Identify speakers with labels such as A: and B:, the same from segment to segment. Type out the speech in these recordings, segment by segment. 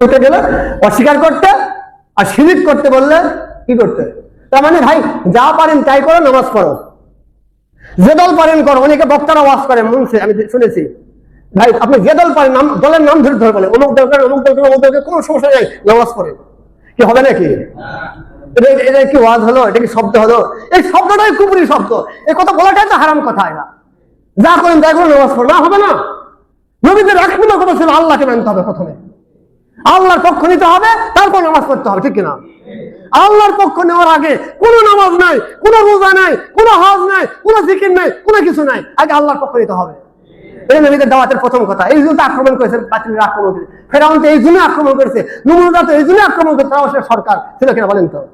A: করতে গেলে, অস্বীকার করতে আর শিরিক করতে বললে কি করতে? তার মানে ভাই, যা পারেন তাই করো, নামাজ পড়ো। যে দল পারেন করো, অনেকে বক্তারা ওয়াজ করে মনসে আমি শুনেছি। ভাই, আপনি যে দল পারেন দলের নাম ধরে ধরে বলেন। অমুক দরকার অমুক দরকার অমুক দরকার কোনো সমস্যা নেই, নামাজ পড়েন কি হবে নাকি? এটা এটা কি ওয়াজ হলো? এটা কি শব্দ হলো? এই শব্দটাই কুপুরি শব্দ। এই কথা বলাটাই তো হারাম কথা এটা যা করেন তাই করে নামাজ পড়ো। না, হবে না। নবীদের একমাত্র কথা ছিল আল্লাহকে মানতে হবে প্রথমে। আল্লাহর পক্ষ নিতে হবে, তারপর নামাজ পড়তে হবে, ঠিক কিনা? আল্লাহর পক্ষ নেওয়ার আগে কোনো নামাজ নাই, কোনো রোজা নাই, কোনো হজ নাই, কোনো জিকির নাই, কোনো কিছু নাই, আগে আল্লাহর পক্ষ নিতে হবে। নবীদের দাওয়াতের প্রথম কথা, এই জন্য আক্রমণ করেছে আক্রমণ করেছে ফেরাউন তো এই জন্য আক্রমণ করেছে নুমুরা তো এই জন্য আক্রমণ করেছে সরকার, ছিল কিনা বলেন তো?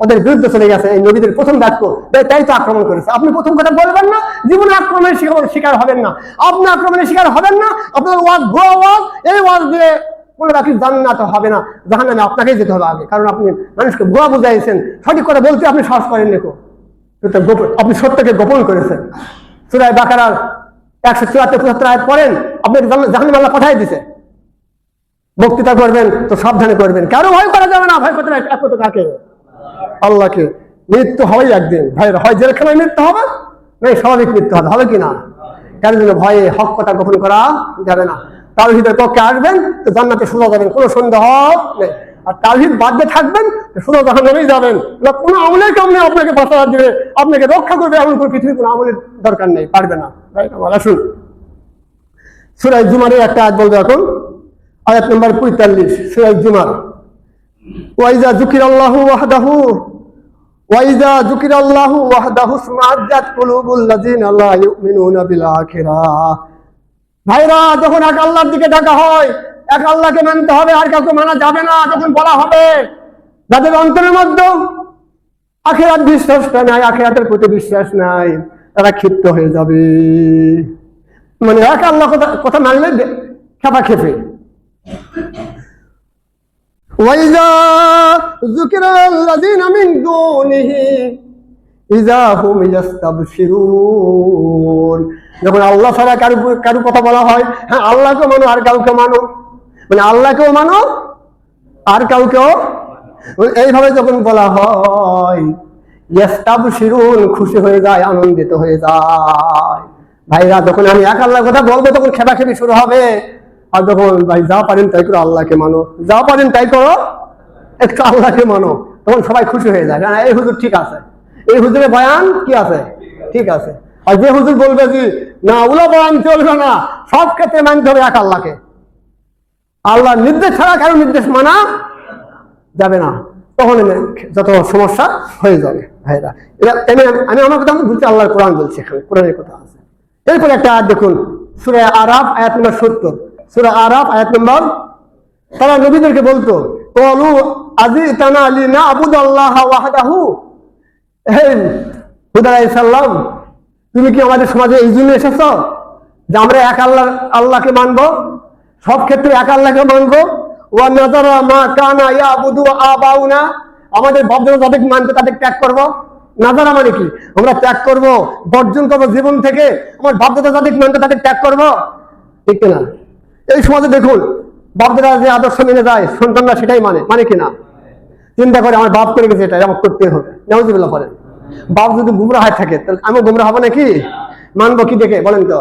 A: ওদের বিরুদ্ধে চলে গেছে, এই নবীদের প্রথম বাক্য তাই- তো আক্রমণ করেছে। আপনি প্রথম কথা বলবেন না, জীবনে আক্রমণের শিকার হবেন না। আপনি আক্রমণের শিকার হবেন না, আপনার ওয়াজ, ভুয়া ওয়াজ, এই ওয়াজ দিয়ে কোনো বাকি জান্নাত হবে না জাহান নামে আপনাকেই যেতে হবে আগে। কারণ আপনি মানুষকে ভুয়া বুঝাইছেন, সঠিক কথা বলতে আপনি সাহস করেন দেখো আপনি সত্যকে গোপন করেছেন। সুরায় বাকারার একশো চুয়াত্তর, পঁচাত্তর আয় পড়েন, আপনি জাহান আল্লাহ পাঠাই দিছে। বক্তৃতা করবেন, তো সাবধানে করবেন। কারও ভয় করা যাবে না, ভয় করতে একমাত্র কাকে? আল্লাহকে। মৃত্যু হবেই একদিন। ভাই হয় জেলখানায় মৃত্যু হবে? না স্বাভাবিক মৃত্যু হবে। হবে কি না? ভয়ে হক কথা গোপন করা যাবে না। তাওহিদের পক্ষে আসবেন, তো জান্নাতে সোজা যাবেন, কোনো সন্দেহ নেই। আর তাওহিদ বাদ দিয়ে থাকবেন সোজা জাহান্নামেই যাবেন কোনো আমলের কামনে আপনাকে বাঁচা দিবে আপনাকে রক্ষা করবে এমন কোনো পৃথিবীর কোনো আমলের দরকার নেই, পারবে না। রাইট আমার আসুন সুরাজ জুমারের একটা আজ বলব এখন। আয়াত নম্বর পঁয়তাল্লিশ সুরাজ জুমার। ওয়াইজা জুকির আল্লাহু ওয়াহদাহু ওয়াইজা জুকির আল্লাহু ওয়াহদাহু স্মাজ্জাত কুলুবুল লাযিনা লা ইউমিনুনা বিল আখিরাহ। ভাইরা যখন এক আল্লাহর দিকে ডাকা হয় এক আল্লাহকে মানতে হবে আর কাউকে মানা যাবে না যখন বলা হবে যাদের অন্তরের মধ্যে আখেরাত বিশ্বাসটা নাই আখেরাতের প্রতি বিশ্বাস নাই তারা ক্ষিপ্ত হয়ে যাবে মানে এক আল্লাহ কথা কথা মানলে খেপা খেপে وإذا ذكر الذين من دونه إذا هم يستبشرون যখন আল্লাহ ছাড়া কারু কারু কথা বলা হয় হ্যাঁ আল্লাহকে মানো, আর কাউকে মানো। মানে আল্লাহকেও মানো, আর কাউকেও এইভাবে যখন বলা হয়, ইয়াস্তাবশিরুন, খুশি হয়ে যায়, আনন্দিত হয়ে যায়। ভাইরা, যখন আমি এক আল্লাহর কথা বলব, তখন খেপাখেপি শুরু হবে। আর যখন ভাই যা পারেন তাই করো, আল্লাহকে মানো। যা পারেন তাই করো, একটু আল্লাহকে মানো। তখন সবাই খুশি হয়ে যায়। কারণ এই হুজুর ঠিক আছে। এই হুজুরের বয়ান কি আছে? ঠিক আছে। আর যে হুজুর বলবে যে, না, ওগুলো বয়ান চলবে না, সব ক্ষেত্রে মানতে হবে এক আল্লাহকে। আল্লাহর নির্দেশ ছাড়া কারও নির্দেশ মানা যাবে না। তখন যত সমস্যা হয়ে যাবে ভাইরা। এনে আমি আমার কথা বলছি, আল্লাহর কোরআন বলছি এখানে, কোরআনের কথা আছে। এরপর একটা আয়াত দেখুন, সুরে আরাফ, আয়াত নম্বর সত্তর। সুরে আরাফ, আয়াত নম্বর তারা নবীদেরকে বলতো, কলু আজি তানা আলী না আবুদ আল্লাহ ওয়াহাদাহু। হে হুদা তুমি কি আমাদের সমাজে এই জন্য এসেছ যে আমরা এক আল্লাহ, আল্লাহকে মানব? সব ক্ষেত্রে এক আল্লাহকে মানবো? ওয়া নাজারা মা কানা ইয়াবুদু আবাউনা। আমাদের বাপদাদা যাদের মানতে তাদের ত্যাগ করব। নাজারা মানে কি? আমরা ত্যাগ করব। বর্জন করব জীবন থেকে। আমার বাপদাদা যাদের মানতে তাদের ত্যাগ করব। ঠিক না এই সমাজে দেখুন, বাপদাদা যে আদর্শ মেনে যায়, সন্তানরা সেটাই মানে। মানে কিনা? চিন্তা করে আমার বাপ করে গেছে এটা আমার করতে হবে। নেওয়াজিবুল্লাহ বলেন বাপ যদি গুমরা হয় থাকে, তাহলে আমি গুমরা হব নাকি? মানবো কি দেখে? বলেন তো।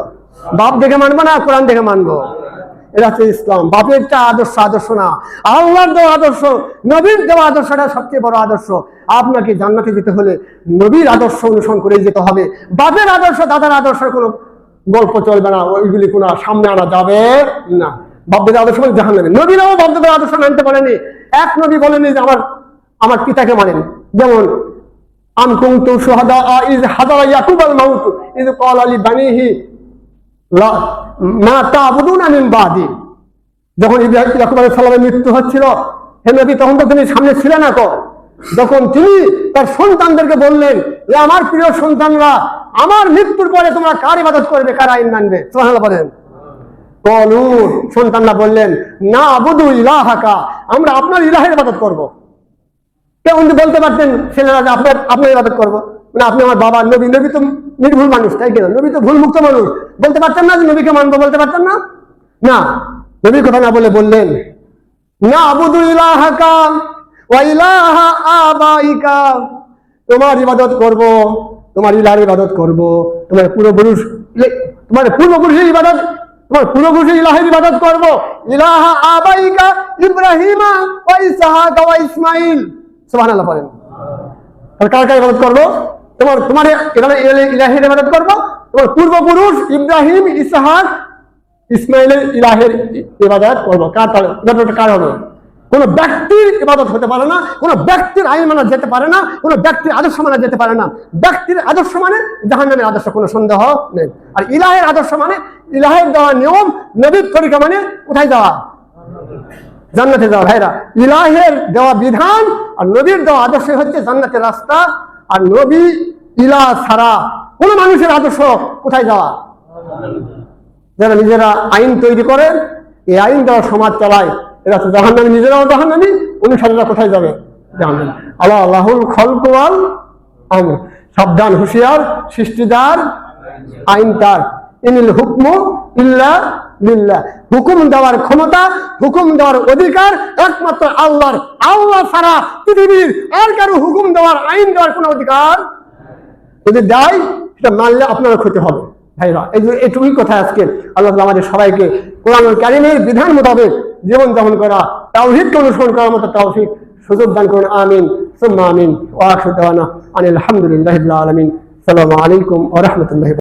A: বাপ দেখে মানবো না কোরআন দেখে মানবো? এটা হচ্ছে ইসলাম। বাপের একটা আদর্শ আদর্শ না। আল্লাহর দেওয়া আদর্শ, নবীর দেওয়া আদর্শটা সবচেয়ে বড় আদর্শ। আপনাকে জান্নাতে যেতে হলে নবীর আদর্শ অনুসরণ করে যেতে হবে। বাপের আদর্শ, দাদার আদর্শের কোনো গল্প চলবে না, ওইগুলি কোনো সামনে আনা যাবে না। বাপদের আদর্শ মানে জাহান নেবে নবীরাও বাপদের আদর্শ মানতে পারেনি। এক নবী বলেনি যে, আমার আমার পিতাকে মানেন। যেমন আম কুনতু শুহাদা is হাদারা Yakub Al Maut is ক্বাল আলি বানিহি মা তা'বুদুনা মিন বাদি। যখন ইয়াকুব আলাইহিস সালামের মৃত্যু হচ্ছিল, হে নবী, তখন তো তিনি সামনে ছিলেন না তো যখন তিনি তার সন্তানদেরকে বললেন যে আমার প্রিয় সন্তানরা, আমার মৃত্যুর পরে তোমরা কার ইবাদত করবে? কার আইন মানবে সুবহানাল্লাহ বলেন। কলু, সন্তানরা বললেন, না আবুদু ইলাহাকা, আমরা আপনার ইলাহের ইবাদত করব। কিন্তু বলতে পারতেন, ছেলেরা যে আপনার আপনার ইবাদত করব। মানে আপনি আমার বাবা, নবী নবী তো নির্ভুল মানুষ, তাই কিনা নবী তো ভুল মুক্ত মানুষ। বলতে পারতেন না যে নবীকে মানবো, বলতে পারতেন না? না। নবীর কথা না বলে বললেন না আবুদু ইলাহাকা ওয়া আবাইকা। তোমার ইবাদত করব, তোমার ইলার ইবাদত করব, তোমার পূর্বপুরুষ তোমার পূর্বপুরুষের ইবাদত, তোমার পূর্বপুরুষের ইলাহের ইবাদত করব। ইলাহা আবাইকা ইব্রাহিমা ওয়া ইসহাক ওয়া ইসমাইল। পড়েন। আর কার কার ইবাদত করব? তোমার তোমার এখানে ইলাহের ইবাদত করব? তোমার পূর্বপুরুষ ইব্রাহিম, ইসহাক, ইসমাইলের ইলাহের ইবাদত করব। কার ইবাদতটা কার হবে? কোন ব্যক্তির ইবাদত হতে পারে না, কোন ব্যক্তির আইন মানা যেতে পারে না, কোন ব্যক্তির আদর্শ মানা যেতে পারে না। ব্যক্তির আদর্শ মানে জাহান্নামের আদর্শ, কোনো সন্দেহ নেই। আর ইলাহের আদর্শ মানে ইলাহের দেওয়া নিয়ম নবীর তরিকা মানে কোথায় যাওয়া জান্নাতে যাওয়া। ভাইরা, ইলাহের দেওয়া বিধান আর নবীর দেওয়া আদর্শ হচ্ছে জান্নাতের রাস্তা। আর নবী ইলা ছাড়া কোন মানুষের আদর্শ কোথায় যাওয়া? যারা নিজেরা আইন তৈরি করেন এই আইন দেওয়া সমাজ চালায়, এরা তো জাহান্নামী, নিজেরাও জাহান্নামী, অনুসারীরা কোথায় যাবে? জাহান্নামী। আল্লাহ আল্লাহুল খলকওয়াল আমর। সাবধান, হুঁশিয়ার, সৃষ্টিদার আইন তার ইনিল হুকমু ইল্লা লিল্লাহ হুকুম দেওয়ার ক্ষমতা, হুকুম দেওয়ার অধিকার একমাত্র আল্লাহর। আল্লাহ ছাড়া পৃথিবীর আর কারও হুকুম দেওয়ার, আইন দেওয়ার কোনো অধিকার যদি দেয়, সেটা মানলে আপনার ক্ষতি হবে। ভাইরা, এই যে এটুকুই কথা আজকে। আল্লাহ আমাদের সবাইকে কোরআন কারিমের বিধান মোতাবেক জীবন যাপন করা তাওহিদকে অনুসরণ করার মতো তৌফিক সুযোগ দান করুন। আমিন। সুম্মা আমিন। ওয়া আনিল হামদুলিল্লাহি রাব্বিল আলামিন। আসসালামু আলাইকুম ওয়া